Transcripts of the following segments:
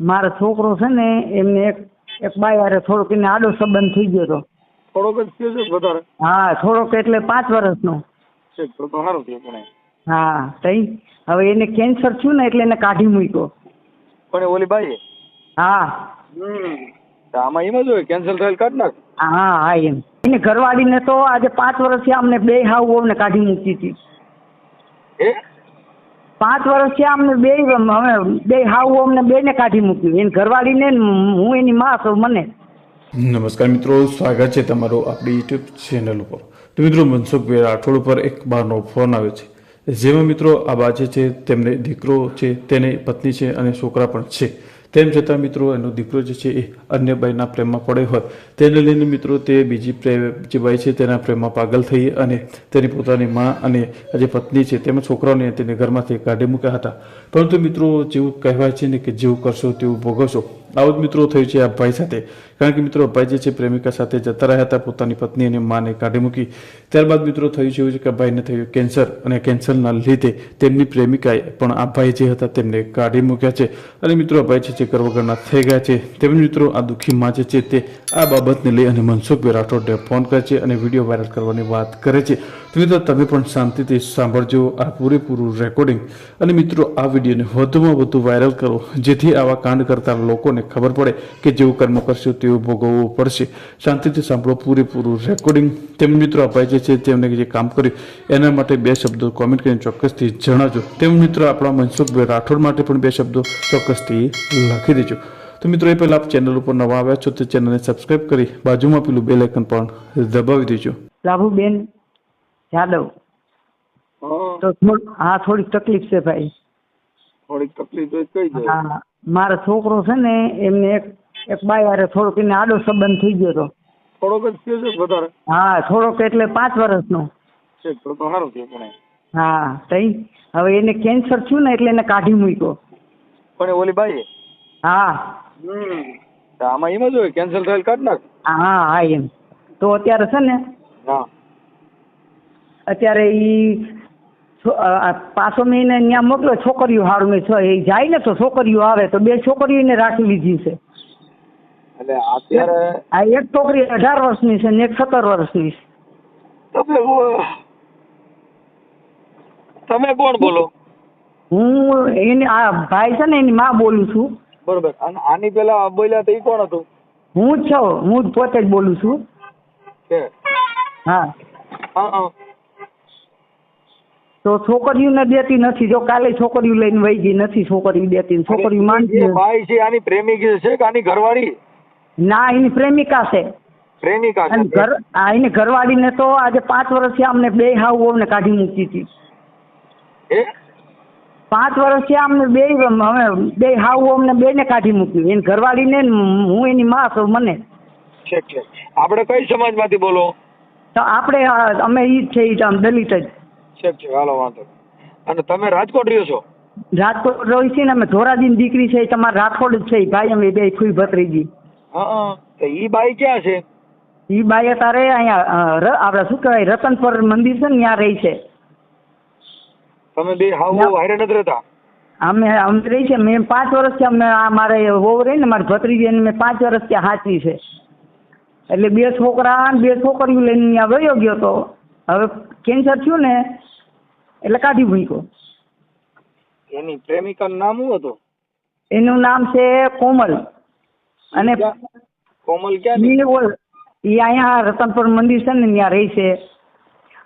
મારો છોકરો છે ને એમને એક એક બાઈ હારે થોડોક એને આડો સંબંધ થઈ ગયો હતો. થોડોક જ થયો છે વધારે? હા થોડોક એટલે પાંચ વર્ષનો. હા તઈ હવે એને કેન્સર થયું ને એટલે એને કાઢી મૂક્યો. પણ ઓલી બાઈ હા. આમાં એમ જ હોય કેન્સર થયેલ કાઢ નાખ. હા હા એમ. એને ઘરવાળીને તો આજે પાંચ વર્ષથી અમને બે હાવ ને કાઢી મૂકી હતી. એ વર્ષ થયા અમને બે હવે બે હાવ અમને બેને કાઢી મૂક્યું. એની ઘરવાળીને હું એની માં છું, મને. નમસ્કાર મિત્રો, સ્વાગત છે તમારું આપણી યુટ્યુબ ચેનલ ઉપર. તો મિત્રો, મનસુખભાઈ રાઠોડ ઉપર એક બારનો ફોન આવ્યો છે. જેમાં મિત્રો આ બાજે છે, તેમને દીકરો છે, તેની પત્ની છે અને છોકરા પણ છે. તેમ છતાં મિત્રો, એનો દીકરો જે છે એ અન્ય બાઈના પ્રેમમાં પડ્યો હોય તેને લઈને મિત્રો, તે બીજી પ્રેમ જે બાઈ છે તેના પ્રેમમાં પાગલ થઈ અને તેની પોતાની માં અને જે પત્ની છે તેમજ છોકરાઓને તેને ઘરમાંથી કાઢી મૂક્યા હતા. પરંતુ મિત્રો, જેવું કહેવાય છે ને કે જેવું કરશો તેવું ભોગવશો. આવું જ મિત્રો થયું છે આ ભાઈ સાથે. કારણ કે મિત્રો ભાઈ જે છે પ્રેમિકા સાથે જતા રહ્યા હતા, પોતાની પત્ની અને માને કાઢી મૂકી. ત્યારબાદ મિત્રો થયું છે એવું છે કે ભાઈને થયું કેન્સર અને કેન્સરના લીધે તેમની પ્રેમિકાએ પણ આ ભાઈ જે હતા તેમને કાઢી મૂક્યા છે. અને મિત્રો ભાઈ છે જે ગર્વગરના થઈ ગયા છે તેમની મિત્રો આ દુઃખી માં જે છે તે આ બાબતને લઈ અને મનસુખભાઈ રાઠોડને ફોન કરે છે અને વીડિયો વાયરલ કરવાની વાત કરે છે. તો મિત્રો તમે પણ શાંતિથી સાંભળજો આ પૂરેપૂરું રેકોર્ડિંગ. અને મિત્રો આ વિડીયોને વધુમાં વધુ વાયરલ કરો, જેથી આવા કાંડ કરતા લોકોને ખબર પડે કે જેવું કર્મ કરશો તેવું ભોગવવું પડશે. શાંતિથી સાંભળો પૂરેપૂરું રેકોર્ડિંગ તેમ મિત્રો અપાય જે છે તેમને જે કામ કર્યું એના માટે બે શબ્દો કોમેન્ટ કરીને ચોક્કસથી જણાવજો. તેમ મિત્રો આપણા મનસુખભાઈ રાઠોડ માટે પણ બે શબ્દો ચોક્કસથી લખી દેજો. તો મિત્રો એ પહેલાં આપ ચેનલ ઉપર નવા આવ્યા છો તો ચેનલને સબસ્ક્રાઇબ કરી બાજુમાં પેલું બેલ આઇકન પણ દબાવી દેજો. લાભુબેન યાદવ હા. તો હા થોડીક તકલીફ છે ભાઈ. થોડીક તકલીફ તો હા મારો છોકરો છે ને એમને એક એક બાઈ હારે થોડોક એને આડો સંબંધ થઈ ગયો હતો. થોડોક જ થયો છે વધારે? હા થોડોક એટલે પાંચ વર્ષનો. છે તો તો સારું થયું પણ હા તઈ? હવે એને કેન્સર થયું ને એટલે એને કાઢી મૂક્યો. પણ ઓલી બાઈ હા. આમાં એમ જ હોય કેન્સલ થયેલ કાઢ નાખ. હા હા એમ. તો અત્યારે છે ને હા. અત્યારે ઈ પાછો મહિને ત્યાં મોકલો છોકરીઓ હારું છો એ જાય ને તો છોકરીઓ આવે તો બે છોકરીઓને રાખી લીધી છે. એટલે અત્યારે આ એક છોકરી અઢાર વર્ષની છે ને એક સત્તર વર્ષની છે. તમે તમે કોણ બોલો? હું એની આ ભાઈ છે ને એની માં બોલું છું. બરોબર. અને આની પેલા બોલ્યા તો એ કોણ હતું? હું જ છું. હું જ પોતે જ બોલું છું. કે? હા. તો છોકરીઓને દેતી નથી. જો કાલે છોકરીઓ લઈને વહી ગઈ નથી છોકરીઓ દેતી. છોકરીઓ માનતી ભાઈ છે આની પ્રેમી છે કે આની ઘરવાળી? ના એની પ્રેમિકા છે. પ્રેમિકા અને છે ઘર આ એની ઘરવાળીને તો આજે પાંચ વર્ષથી અમને બે હાવ વહુને કાઢી મૂકી હતી. એ? પાંચ વર્ષથી અમને બે હવે બે હાવ અમને બેને કાઢી મૂક્યું. એની ઘરવાળીને ને હું એની માં છું મને. છે છે આપણે કઈ સમાજમાંથી બોલો? તો આપણે અમે ઈ જ છે ઈ દલિત જ. છે છે હાલો વાંધો અને તમે રાજકોટ રહ્યો છો? રાજકોટ રહી છે ને અમે ધોરાજીની દીકરી છે એ તમારા રાઠોડ જ છે ભાઈ અમે બે ફૂઈ ભત્રીજી હા તો ઈ બાઈ ક્યાં છે? ઈ બાઈ તારે અહીંયા આપણે શું કહેવાય રતનપર મંદિર છે ને ત્યાં રહી છે. તમે બે હાવ. હારે નથી રહેતા. અમે અમે રહી છે મેં પાંચ વર્ષથી અમે આ મારે વહુ રહી ને મારી ભત્રીજી એને મેં પાંચ વર્ષ ત્યાં હાચવી છે. એટલે બે છોકરા બે છોકરીઓ લઈને ત્યાં વયો ગયો તો હવે કેન્સર થયું ને એટલે કાઢી મૂક્યો. એની પ્રેમિકાનું નામ શું હતું? એનું નામ છે કોમલ. અને? કોમલ ક્યાં ઈ અહીંયા રતનપુર મંદિર છે ને ત્યાં રહી છે.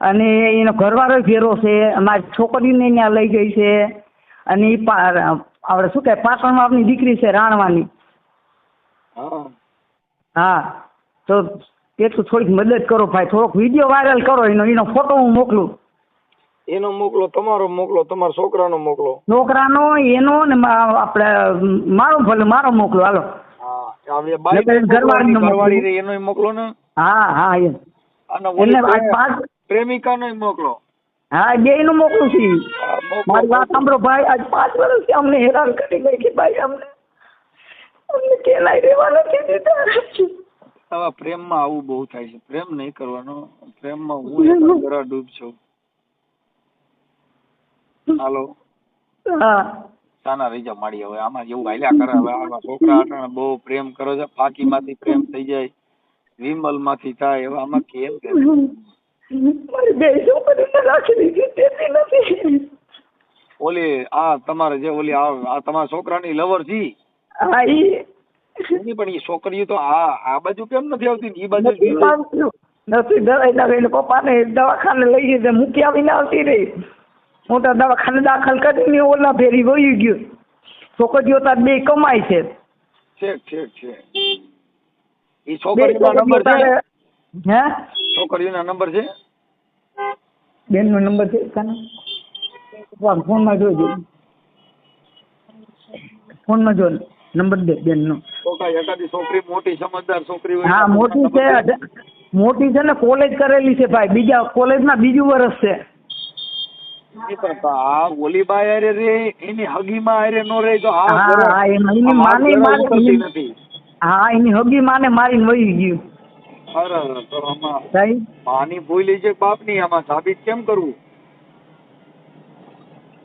અને એનો ઘરવાળો ઘેરો છે અમારી છોકરીને ત્યાં લઈ ગઈ છે. અને એ આપણે શું કહે પાટણમાં આપની દીકરી છે રાણવાની. હા. હા તો એટલું થોડીક મદદ કરો ભાઈ થોડોક વીડિયો વાયરલ કરો એનો એનો ફોટો હું મોકલું. એનો મોકલો તમારો મોકલો તમારા છોકરાનો મોકલો. છોકરાનો એનો ને આપણે મારો ભલે મારો મોકલો હાલો. હા આ બાઈ એટલે ઘરવાળીનો મોકલો. ઘરવાળી રે એનોય મોકલો ને. હા હા એમ. અને એટલે ઓલી આ પાંચ પ્રેમિકાનોય મોકલો. હા બે નું મોકલું છું મારી વાત સાંભળો ભાઈ આજ પાંચ વર્ષથી અમને હેરાન કરી નાખી ભાઈ અમને. અમને કેલાય રહેવા નથી દીધા આવા પ્રેમમાં આવું બહુ થાય છે. પ્રેમ નહીં કરવાનો. પ્રેમમાં હું એક જરા ડૂબ છું. હાલો. હા. સાના રજા માડી હવે આમાં એવું હાલ્યા કરે. હવે આવા છોકરા અટાણે બહુ પ્રેમ કરો છે. ફાકી માંથી પ્રેમ થઈ જાય. વિમલમાંથી થાય. હવે આમાં કેમ કે મારી બે છોકરીને રાખી દીધી. તેથી નથી. ઓલી આ તમારે જે ઓલી આ તમારા છોકરાની લવર હા ઈ. પણ એ છોકરીઓ તો આ આ બાજુ કેમ નથી આવતી? ઈ બાજુ નથી દવાઈ એને પપ્પાને દવાખાને લઈ મૂકી આવીને આવતી રહી. મોટા દવાખાને દાખલ કરીને ઓલા ફેરી વહી ગયો. છોકરીઓ તાર બે કમાય છે. છોકરીનો નંબર છે? હે? છોકરીઓના નંબર છે? બેન નો નંબર છે કાનો? ફોન જોજો. ફોન જો નંબર દે બેન નો તો કાંઈ એકાદી છોકરી મોટી સમજદાર છોકરી હોય હા મોટી છે મોટી છે ને કોલેજ કરેલી છે ભાઈ. બીજા કોલેજમાં બીજું વર્ષ છે. ઈ પણ આ ઓલી બાઈ રે એની હગીમાં હારે નો રહે તો આ હા, ઘરે- હા, એમાં એની માને ઘરે નથી. હા એની હગી માને મારીને વહી ગયું. અરે અરે, તો આમાં માની ભૂલી છે બાપની આમાં સાબિત કેમ કરવું?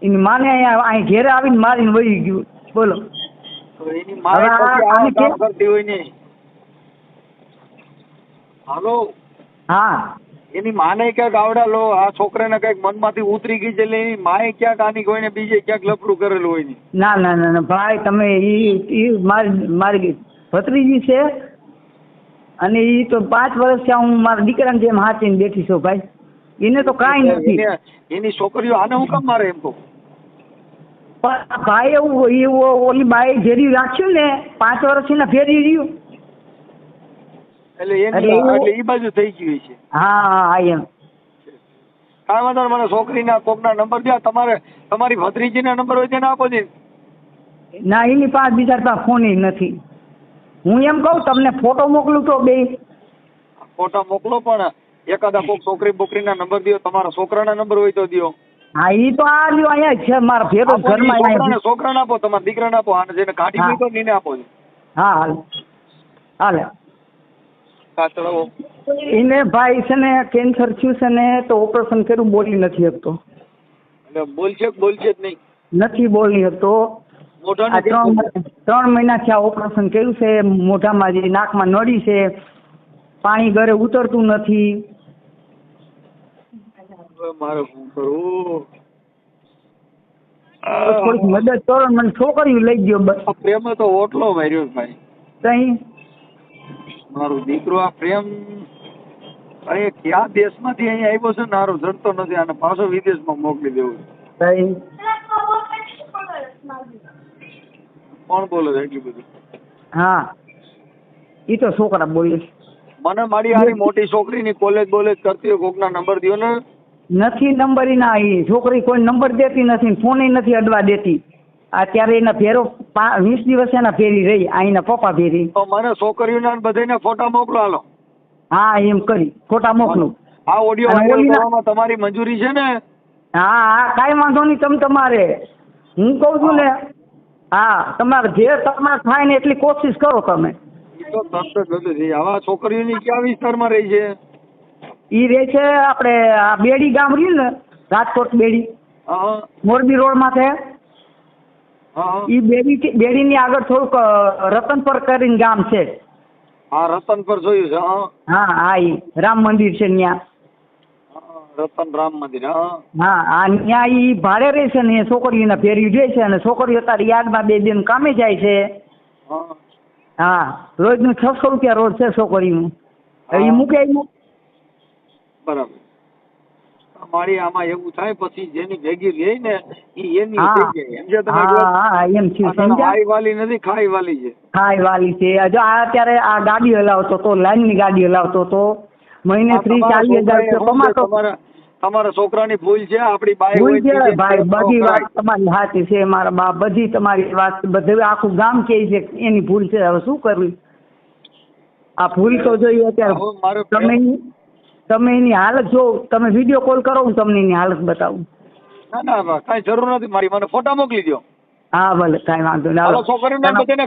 એની માને અહીંયા અહીં ઘેરે આવીને મારીને વહી ગયું. બોલો. એની મારે આને કેમ- કરતી હોય ને? હાલો? હા. એની માને ક્યાંક આવડા લો આ છોકરાને કંઈક મનમાંથી ઉતરી ગઈ છે એટલે એની માએ ક્યાંક આની કોઈને બીજે ક્યાંક લપરું કરેલું હોય ને ના ના ના ના ભાઈ તમે ઈ ઈ મારી મારી ભત્રીજી છે અને ઈ તો પાંચ વર્ષથી હું મારા દીકરાને જેમ હાચીને બેઠી છું ભાઈ. એને તો કાંઈ નથી. એને- છોકરીઓ આને હું કામ મારે એમ કહું? પણ ભાઈ એવું ઓલી બાઈ જેરી રાખ્યું ને પાંચ વર્ષથી ને ફેરી રહ્યું. એટલે એની એટલે ઈ બાજુ થઈ ગયું છે. હા હા એમ. કાંઈ વાંધો નહીં, મને છોકરીના કોકના નંબર દે તમારે તમારી ભત્રીજીના નંબર હોય તેને આપો ને ના એની પાસે બીજા પાસે ફોન નથી. હું એમ કહું તમને ફોટો મોકલું તો બે. ફોટો મોકલો પણ એકાદા કોક છોકરી બોકરીના નંબર દો તમારા છોકરાના નંબર હોય તો દો હા ઈ તો આ લ્યો અહીંયા છે મારા ફેરો ઘરમાં છોકરાને છોકરાને આપો તમારા દીકરાને આપો આને જેને કાઢી હા. નીને આપો. હા હાલ. હાલે. એને ભાઈ છે ને કેન્સર થયું છે ને તો ઓપરેશન કર્યું બોલી નથી શકતો. એટલે બોલશે બોલશે જ નહીં? નથી બોલી શકતો. ત્રણ મહિના- મહિનાથી આ ઓપરેશન કર્યું છે મોઢામાં જે નાકમાં નળી છે પાણી ઘરે ઉતરતું નથી. મારે શું કરવું? થોડીક મદદ કરો મને છોકરીઓ લઈ ગયો બસ. પ્રેમ તો ઓટલો માર્યો ભાઈ. તઈ? મારો દીકરો આ પ્રેમ અરે કયા દેશમાંથી અહીંયા આવ્યો છે? નારો જડતો નથી અને પાછો વિદેશમાં મોકલી દેવો છે. કોણ બોલે છે એટલું બધું? હા. એ તો છોકરા બોલે મને મારી હારી મોટી છોકરીની કોલેજ બોલેજ કરતી હોય કોકના નંબર દ્યો ને. નથી નંબર ના ઈ છોકરી કોઈ નંબર દેતી નથી ફોન નથી અડવા દેતી. અત્યારે એના ફેરો વીસ દિવસ એના ફેરી રહી અહીંના પપ્પા ફેરી. તો મને છોકરીઓના બધાને ફોટા મોકલો હાલો. હા એમ કરી ફોટા મોકલું. આ ઓડિયો વાયરલ કરવામાં તમારી મંજૂરી છે ને? હા હા કાંઈ વાંધો નહીં તમે તમારે. હું કહું છું ને હા તમારે જે તમારે થાય ને એટલી કોશિશ કરો તમે. તો છે. આવા છોકરીઓની ક્યાં વિસ્તારમાં રહી છે? ઈ રહે છે આપણે આ બેડી ગામ રહ્યું ને રાજકોટ બેડી. મોરબી રોડમાં હા ઈ બેડી બેડીની આગળ થોડુંક રતનપર કરીને ગામ છે. હા રતનપર જોયું છે હા. હા ઈ રામ મંદિર છે ત્યાં હા, રતન રામ મંદિર હા. હા આ ત્યાં ઈ ભાડે રહે છે ને છોકરીઓને ફેરી રહે છે અને છોકરીઓ તારી યાદમાં બે દિન કામે જાય છે. હા. રોજનું છસો રૂપિયા રોજ છે છોકરીનું. ઈ મૂકે. બરાબર. મારી આમાં એવું થાય પછી જેની ભેગી રહી ને ઈ એની થઈ જાય. સમજ્યા તમે હા હા હા, એમ છે ખાઈ વાલી નથી ખાઈ વાલી છે. ખાઈ વાલી છે. જો આ અત્યારે આ ગાડી હલાવતો તો લાઈનની ગાડી હલાવતો તો મહિને ત્રીસ ચાલીસ હજાર કમાતો તમારા તમારા છોકરાની ભૂલ છે આપણી બાઈ ભૂલ છે ભાઈ બધી વાત તમારી સાચી છે મારા બા બધી તમારી વાત બધું આખું ગામ કહે છે એની ભૂલ છે હવે શું કરવી? આ ભૂલ તો જોઈએ અત્યારે. તમે તમે એની હાલત જો તમે વીડિયો કોલ કરો હું તમને એની હાલત બતાવું. ના ના કાંઈ જરૂર નથી. મારી મને ફોટા મોકલી દો હા ભલે કાંઈ વાંધો નહીં. બધાને